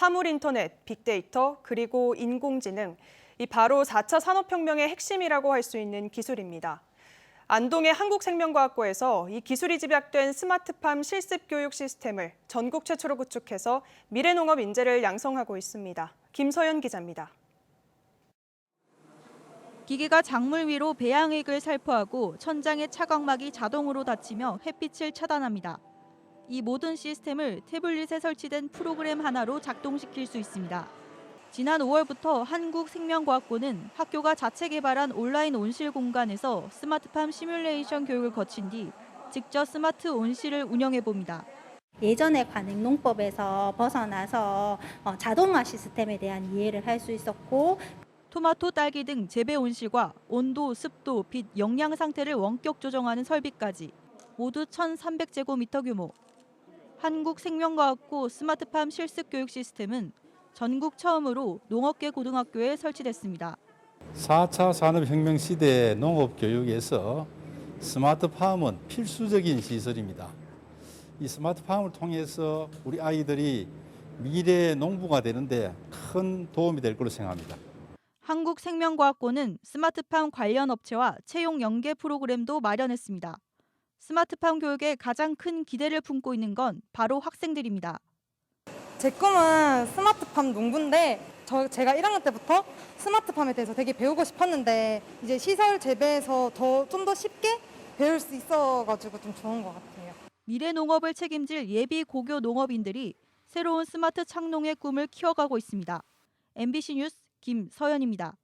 사물 인터넷, 빅데이터, 그리고 인공지능, 이 바로 4차 산업혁명의 핵심이라고 할 수 있는 기술입니다. 안동의 한국생명과학고에서 이 기술이 집약된 스마트팜 실습 교육 시스템을 전국 최초로 구축해서 미래농업 인재를 양성하고 있습니다. 김서연 기자입니다. 기계가 작물 위로 배양액을 살포하고 천장의 차광막이 자동으로 닫히며 햇빛을 차단합니다. 이 모든 시스템을 태블릿에 설치된 프로그램 하나로 작동시킬 수 있습니다. 지난 5월부터 한국생명과학고는 학교가 자체 개발한 온라인 온실 공간에서 스마트팜 시뮬레이션 교육을 거친 뒤 직접 스마트 온실을 운영해 봅니다. 예전의 관행농법에서 벗어나서 어, 자동화 시스템에 대한 이해를 할 수 있었고 토마토, 딸기 등 재배 온실과 온도, 습도, 빛, 영양 상태를 원격 조정하는 설비까지 모두 1,300제곱미터 규모. 한국생명과학고 스마트팜 실습 교육 시스템은 전국 처음으로 농업계 고등학교에 설치됐습니다. 4차 산업혁명 시대 농업 교육에서 스마트팜은 필수적인 시설입니다. 이 스마트팜을 통해서 우리 아이들이 미래 농부가 되는데 큰 도움이 될 걸로 생각합니다. 한국생명과학고는 스마트팜 관련 업체와 채용 연계 프로그램도 마련했습니다. 스마트팜 교육에 가장 큰 기대를 품고 있는 건 바로 학생들입니다. 제 꿈은 스마트팜 농부인데 저 제가 1학년 때부터 스마트팜에 대해서 되게 배우고 싶었는데 이제 시설 재배에서 더 좀 더 쉽게 배울 수 있어가지고 좀 좋은 것 같아요. 미래 농업을 책임질 예비 고교 농업인들이 새로운 스마트 창농의 꿈을 키워가고 있습니다. MBC 뉴스 김서연입니다.